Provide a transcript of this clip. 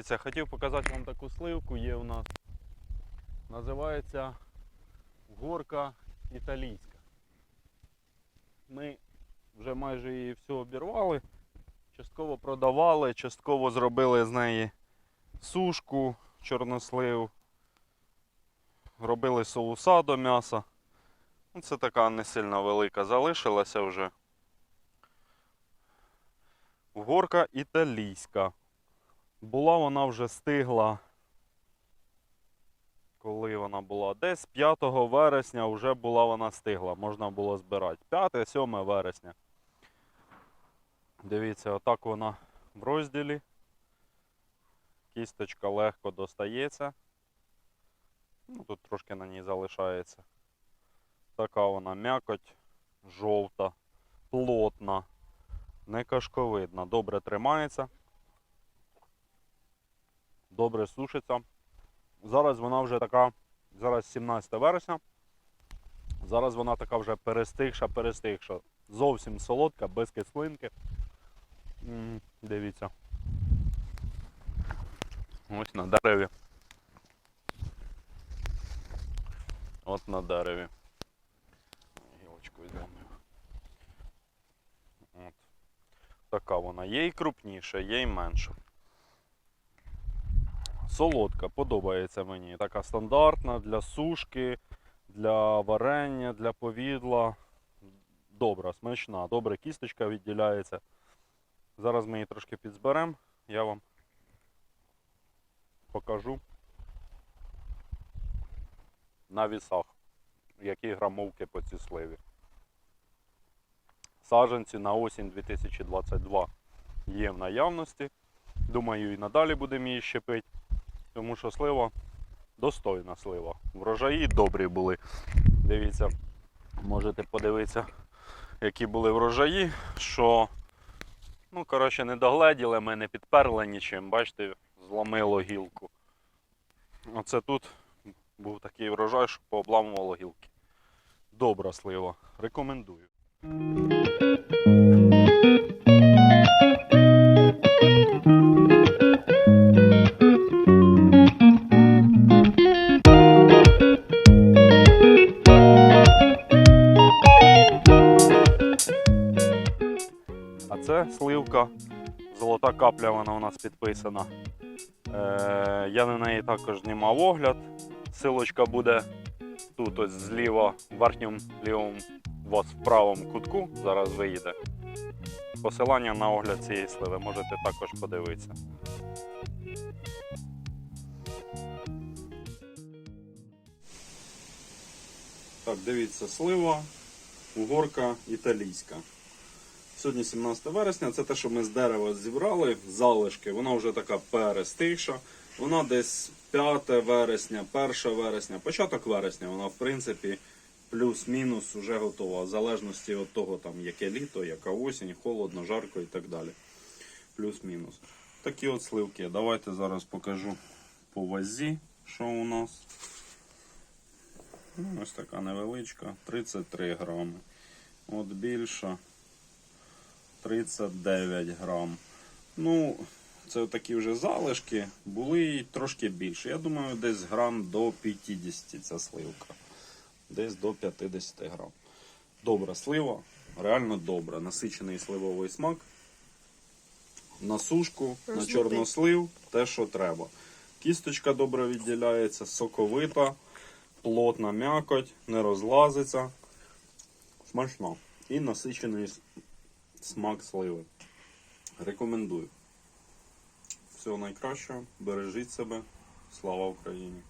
Дивіться, хотів показати вам таку сливку, є у нас. Називається горка італійська. Ми вже майже її всю обірвали, частково продавали, частково зробили з неї сушку, чорнослив, робили соуса до м'яса. Ну, Це така не сильно велика залишилася вже. Горка італійська. Була вона вже стигла. Коли вона була? Десь 5 вересня вже була вона стигла. Можна було збирати. 5-7 вересня. Дивіться, отак вона в розділі. Кісточка легко достається. Ну, тут трошки на ній залишається. Така вона м'якоть, жовта, плотна, не кашковидна, добре тримається добре сушиться. Зараз вона вже така, зараз 17 вересня. Зараз вона така вже перестигша, перестигша. Зовсім солодка, без кислинки. М, Дивіться. Ось на дереві. От на дереві. Гілочку візьмемо. От. Така вона. Є і крупніша, є і менша. Солодка, подобається мені. Така стандартна для сушки, для варення, для повідла. Добра, смачна, добре кісточка відділяється. Зараз ми її трошки підзберемо, я вам покажу на вісах, які грамовки по цій сливі. Саджанці на осінь 2022 є в наявності. Думаю, і надалі будемо її щепити тому що слива достойна слива. Врожаї добрі були. Дивіться, можете подивитися, які були врожаї, що, ну, коротше, не догледіли, ми не підперли нічим, бачите, зломило гілку. Оце тут був такий врожай, що пообламувало гілки. Добра слива. Рекомендую. А це сливка. Золота капля, вона у нас підписана. Е, я на неї також знімав огляд. Силочка буде тут ось зліва, в верхньому лівому, вас в правому кутку. Зараз виїде. Посилання на огляд цієї сливи можете також подивитися. Так, дивіться, слива, угорка італійська. Сьогодні 17 вересня, це те, що ми з дерева зібрали, залишки. Вона вже така перестигша. Вона десь 5 вересня, 1 вересня, початок вересня, вона в принципі плюс-мінус вже готова. В залежності від того, там, яке літо, яка осінь, холодно, жарко і так далі. Плюс-мінус. Такі от сливки. Давайте зараз покажу по вазі, що у нас. Ну, Ось така невеличка, 33 грами. От більша. 39 грам. Ну, це такі вже залишки, були трошки більше. Я думаю, десь грам до 50 ця сливка. Десь до 50 грам. Добра слива, реально добра. Насичений сливовий смак. На сушку, на чорнослив, те, що треба. Кісточка добре відділяється, соковита, плотна м'якоть, не розлазиться. Смачно. І насичений смак сливи. Рекомендую. Всього найкращого. Бережіть себе. Слава Україні!